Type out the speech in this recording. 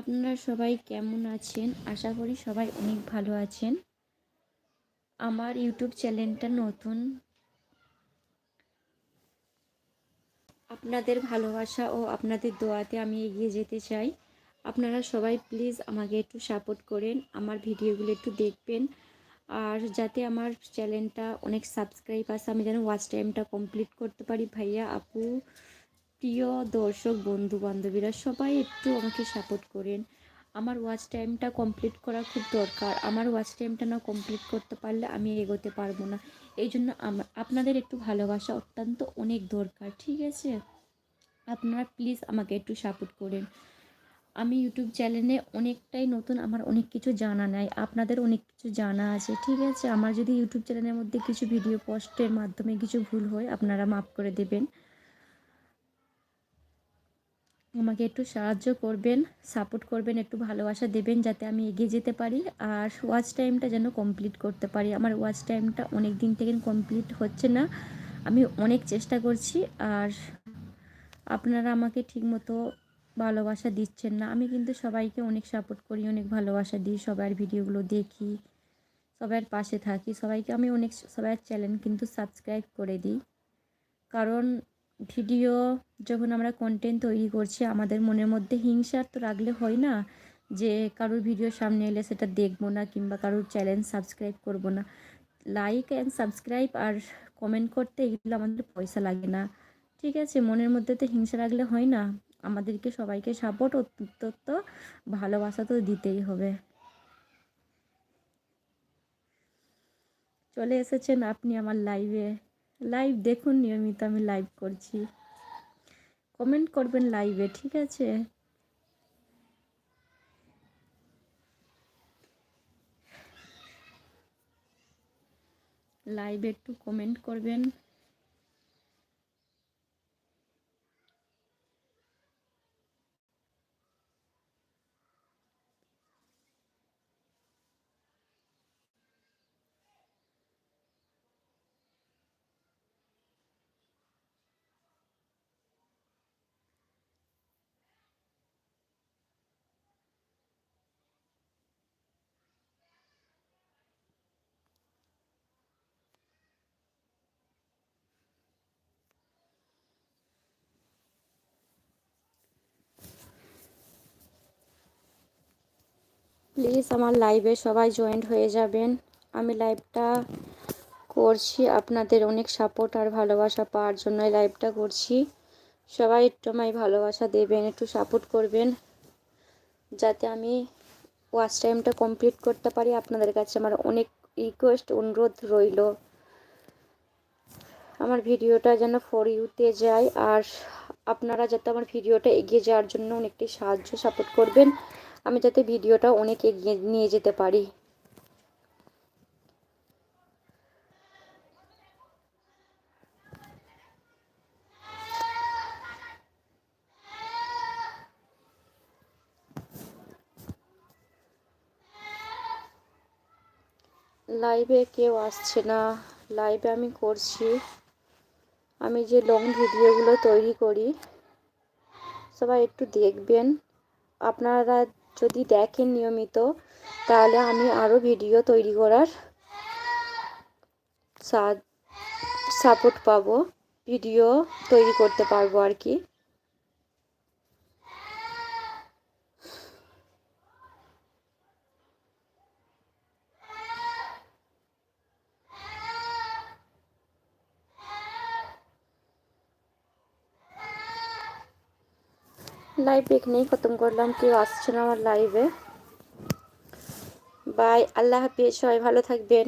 আপনারা সবাই কেমন আছেন? আশা করি সবাই অনেক ভালো আছেন। আমার ইউটিউব চ্যানেলটা নতুন। আপনাদের ভালোবাসা ও আপনাদের দোয়াতে আমি এগিয়ে যেতে চাই। আপনারা সবাই প্লিজ আমাকে একটু সাপোর্ট করেন, আমার ভিডিওগুলো একটু দেখবেন। আর যাতে আমার চ্যানেলটা অনেক সাবস্ক্রাইব আসে আমি যেন ওয়াচ টাইমটা কমপ্লিট করতে পারি। ভাইয়া, আপু প্রিয় দর্শক বন্ধু বান্ধবীরা সবাই একটু আমাকে সাপোর্ট করেন। আমার ওয়াচ টাইমটা কমপ্লিট করা খুব দরকার। আমার ওয়াচ টাইমটা না কমপ্লিট করতে পারলে আমি এগোতে পারব না। এই জন্য আপনাদের একটু ভালোবাসা অত্যন্ত অনেক দরকার, ঠিক আছে? আপনারা প্লিজ আমাকে একটু সাপোর্ট করেন। আমি ইউটিউব চ্যানেলে অনেকটাই নতুন, আমার অনেক কিছু জানা নাই। আপনাদের অনেক কিছু জানা আছে, ঠিক আছে? আমার যদি ইউটিউব চ্যানেলের মধ্যে কিছু ভিডিও পোস্টের মাধ্যমে কিছু ভুল হয়, আপনারা মাফ করে দেবেন। আমাকে একটু সাহায্য করবেন সাপোর্ট করবেন, একটু ভালোবাসা দেবেন যাতে আমি এগিয়ে যেতে পারি আর ওয়াচ টাইমটা যেন কমপ্লিট করতে পারি। আমার ওয়াচ টাইমটা অনেক দিন থেকে কমপ্লিট হচ্ছে না। আমি অনেক চেষ্টা করছি আর আপনারা আমাকে ঠিকমতো ভালোবাসা দিচ্ছেন না। আমি কিন্তু সবাইকে অনেক সাপোর্ট করি, অনেক ভালোবাসা দিই, সবার ভিডিওগুলো দেখি, সবার পাশে থাকি। সবাইকে আমি অনেক, সবার চ্যানেল কিন্তু সাবস্ক্রাইব করে দিই। কারণ ভিডিও যখন আমরা কন্টেন্ট তৈরি করছি, আমাদের মনের মধ্যে হিংসা তো রাখলে হয় না যে কারোর ভিডিও সামনে এলে সেটা দেখব না কিংবা কারোর চ্যানেল সাবস্ক্রাইব করব না। লাইক অ্যান্ড সাবস্ক্রাইব আর কমেন্ট করতে এগুলো আমাদের পয়সা লাগে না। ঠিক আছে, মনের মধ্যে তো হিংসা রাখলে হয় না। আমাদেরকে সবাইকে সাপোর্ট অত্যন্ত ভালোবাসা তো দিতেই হবে। চলে এসেছেন আপনি আমার লাইভে লাইভ দেখুন, নিয়মিত আমি লাইভ করছি। কমেন্ট করবেন লাইভে ঠিক আছে? লাইভে একটু কমেন্ট করবেন। প্লিজ আমার লাইভে সবাই জয়েন্ট হয়ে যাবেন। আমি লাইভটা করছি আপনাদের অনেক সাপোর্ট আর ভালোবাসা পাওয়ার জন্য লাইভটা করছি। সবাই একটু আমায় ভালোবাসা দেবেন, একটু সাপোর্ট করবেন, যাতে আমি ওয়াচ টাইমটা কমপ্লিট করতে পারি। আপনাদের কাছে আমার অনেক রিকোয়েস্ট অনুরোধ রইল। আমার ভিডিওটা যেন ফর ইউতে যায়, আর আপনারা যাতে আমার ভিডিওটা এগিয়ে যাওয়ার জন্য অনেকটাই সাহায্য সাপোর্ট করবেন। আমি যাতে ভিডিওটা অনেক এগিয়ে নিয়ে যেতে পারি। লাইভে কেউ আসছে না। লাইভে আমি করছি। আমি যে লং ভিডিওগুলো তৈরি করি, সবাই একটু দেখবেন। আপনারা যদি দেখেন নিয়মিত, তাহলে আমি আরও ভিডিও তৈরি করার সাপোর্ট পাবো ভিডিও তৈরি করতে পারব আর কি। লাইভ এখানেই খতম করলাম। কেউ আসছে না আমার লাইভে বাই আল্লাহ হাফিজ, সবাই ভালো থাকবেন।